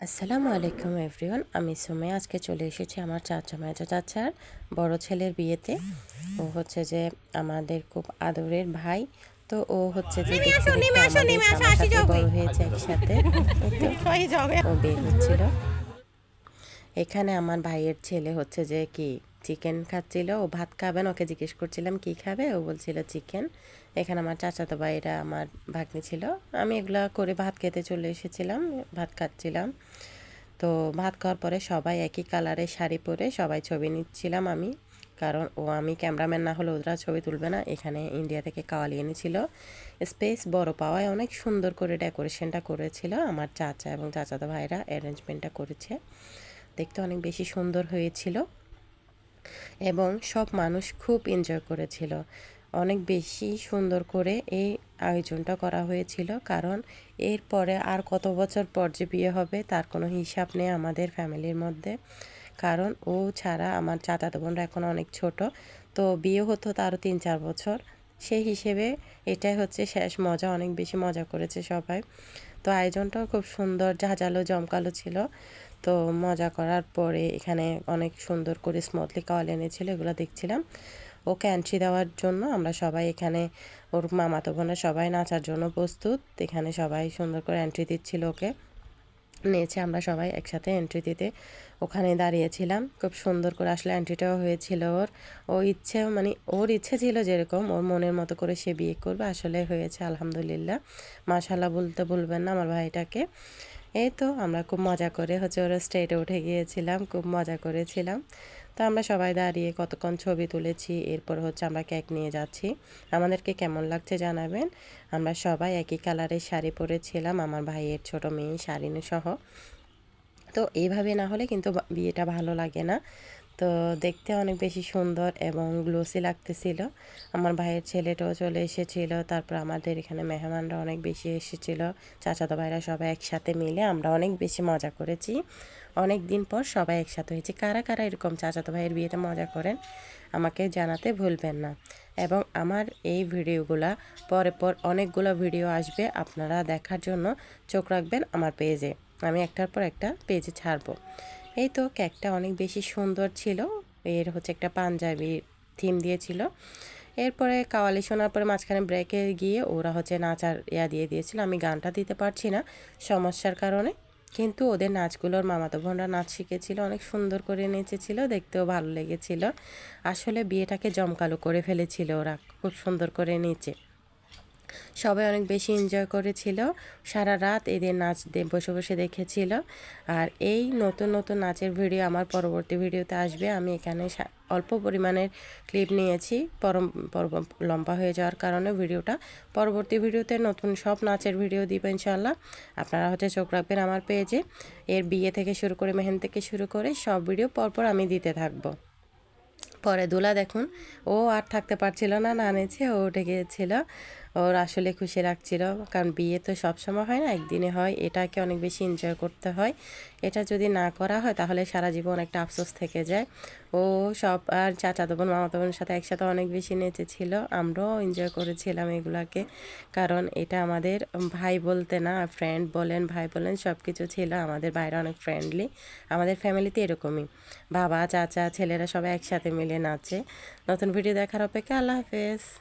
আসসালামু আলাইকুম এভরিওয়ান আমি সোমে আজকে চলে এসেছি আমার চাচা মেজো চাচার বড় ছেলের বিয়েতে। ও হচ্ছে যে আমাদের খুব আদরের ভাই তো ও হচ্ছে যে দেখতে দেখতে আমাদের বড় হয়েছে একসাথে। ও বের হচ্ছিল। এখানে আমার ভাইয়ের ছেলে হচ্ছে যে কি চিকেন খাচ্ছিল, ও ভাত খাবেন ওকে জিজ্ঞেস করছিলাম, কি খাবে? ও বলছিল চিকেন এখানে আমার চাচাতো ভাইরা আমার ভাগ্নি ছিল। আমি এগুলা করে ভাত খেতে চলে এসেছিলাম, ভাত খাচ্ছিলাম। তো ভাত খাওয়ার পরে সবাই একই কালারের শাড়ি পরে সবাই ছবি নিচ্ছিলাম আমি। কারণ ও আমি ক্যামেরাম্যান না হলে ওরা ছবি তুলবে না। এখানে ইন্ডিয়া থেকে কাওয়ালি এনেছিল। স্পেস বড় পাওয়ায় অনেক সুন্দর করে ডেকোরেশনটা করেছিল। আমার চাচা এবং চাচাতো ভাইরা অ্যারেঞ্জমেন্টটা করেছে। দেখতে অনেক বেশি সুন্দর হয়েছিল এবং সব মানুষ খুব এনজয় করেছিল। অনেক বেশি সুন্দর করে এই আয়োজনটা করা হয়েছিল কারণ এরপরে আর কত বছর পর যে বিয়ে হবে তার কোনো হিসাব নেই আমাদের ফ্যামিলির মধ্যে। কারণ ও ছাড়া আমার চাচাতো বোনরা এখন অনেক ছোট। তো বিয়ে হতো তারও তিন চার বছর। সেই হিসেবে এটাই হচ্ছে শেষ মজা, অনেক বেশি মজা করেছে সবাই। তো আয়োজনটাও খুব সুন্দর, ঝাঁঝালো, জমকালো ছিল। তো মজা করার পরে এখানে অনেক সুন্দর করে স্মুথলি কাওয়াল এনেছিল, এগুলো দেখছিলাম। ওকে এন্ট্রি দেওয়ার জন্য আমরা সবাই এখানে, ওর মামাতো বোনের সবাই নাচার জন্য প্রস্তুত। এখানে সবাই সুন্দর করে এন্ট্রি দিচ্ছিল ওকে। নিয়েছে আমরা সবাই একসাথে এন্ট্রি দিতে। ওখানে দাঁড়িয়েছিলাম, খুব সুন্দর করে আসলে এন্ট্রিটাও হয়েছিল ওর। ও ইচ্ছে মানে ওর ইচ্ছে ছিল যেরকম, ওর মনের মতো করে সে বিয়ে করবে, আসলে হয়েছে, আলহামদুলিল্লাহ। মাশাল্লাহ বলতে বলবেন না আমার ভাইটাকে। এই তো আমরা খুব মজা করে হচ্ছে ওরা স্টেটে উঠে গিয়েছিলাম, খুব মজা করেছিলাম। তো আমরা সবাই দাঁড়িয়ে কতক্ষণ ছবি তুলেছি, এরপর হচ্ছে আমরা কেক নিয়ে যাচ্ছি। আমাদেরকে কেমন লাগছে জানাবেন। আমরা সবাই একই কালারের শাড়ি পরেছিলাম, আমার ভাইয়ের ছোট মেয়ে শাড়ি সহ। তো এইভাবে না হলে কিন্তু বিয়েটা ভালো লাগে না। তো দেখতে অনেক বেশি সুন্দর এবং গ্লোসি লাগতেছিল। আমার ভাইয়ের ছেলেটাও চলে এসেছিল, তারপর আমাদের এখানে মেহমানরা অনেক বেশি এসেছিল। চাচাতো ভাইরা সবাই একসাথে মিলে আমরা অনেক বেশি মজা করেছি। অনেক দিন পর সবাই একসাথে হয়েছে। কারা কারা এরকম চাচাতো ভাইয়ের বিয়েতে মজা করেন, আমাকে জানাতে ভুলবেন না। এবং আমার এই ভিডিওগুলা, পরে পর অনেকগুলো ভিডিও আসবে আপনারা দেখার জন্য। চোখ রাখবেন আমার পেজে আমি একটার পর একটা পেজে ছাড়বো। এই তো কেকটা অনেক বেশি সুন্দর ছিল। এর হচ্ছে একটা পাঞ্জাবি থিম দিয়েছিল এরপরে কাওয়ালি শোনার পরে মাঝখানে ব্রেকে গিয়ে ওরা হচ্ছে নাচার ইয়া দিয়ে দিয়েছিল। আমি গানটা দিতে পারছি না সমস্যার কারণে। কিন্তু ওদের নাচগুলোর মামাতো বোনরা নাচ শিখেছিল, অনেক সুন্দর করে নেচেছিল, দেখতেও ভালো লেগেছিল। আসলে বিয়েটাকে জমকালো করে ফেলেছিল ওরা, খুব সুন্দর করে নেচে। সবাই অনেক বেশি এনজয় করেছিল। সারা রাত এদের নাচ বসে বসে দেখেছিল। আর এই নতুন নতুন নাচের ভিডিও আমার পরবর্তী ভিডিওতে আসবে। আমি এখানে অল্প পরিমাণের ক্লিপ নিয়েছি। পরম লম্বা হয়ে যাওয়ার কারণে ভিডিওটা পরবর্তী ভিডিওতে নতুন সব নাচের ভিডিও দিব ইনশাল্লাহ আপনারা হচ্ছে চোখ রাখবেন আমার পেজে এর বিয়ে থেকে শুরু করে মেহেন থেকে শুরু করে সব ভিডিও পরপর আমি দিতে থাকব। পরে দোলা দেখুন, ও আর থাকতে পারছিল না না নেছে ও উঠে গিয়েছিল। ওর আসলে খুশি রাখছিল কারণ বিয়ে তো সবসময় হয় না, একদিনে হয়। এটাকে অনেক বেশি এনজয় করতে হয়। এটা যদি না করা হয়, তাহলে সারা জীবন একটা আফসোস থেকে যায়। ও সব আর চাচা বোন মামা বোনের সাথে একসাথে অনেক বেশি নেচেছিল। আমরাও এনজয় করেছিলাম এগুলাকে। কারণ এটা আমাদের ভাই বলতে না ফ্রেন্ড বলেন, ভাই বলেন সব কিছু ছিল। আমাদের বাইরে অনেক ফ্রেন্ডলি আমাদের ফ্যামিলিতে এরকমই। বাবা, চাচা, ছেলেরা সবাই একসাথে মিলে নাচে। নতুন ভিডিও দেখার অপেক্ষা আল্লাহ হাফেজ।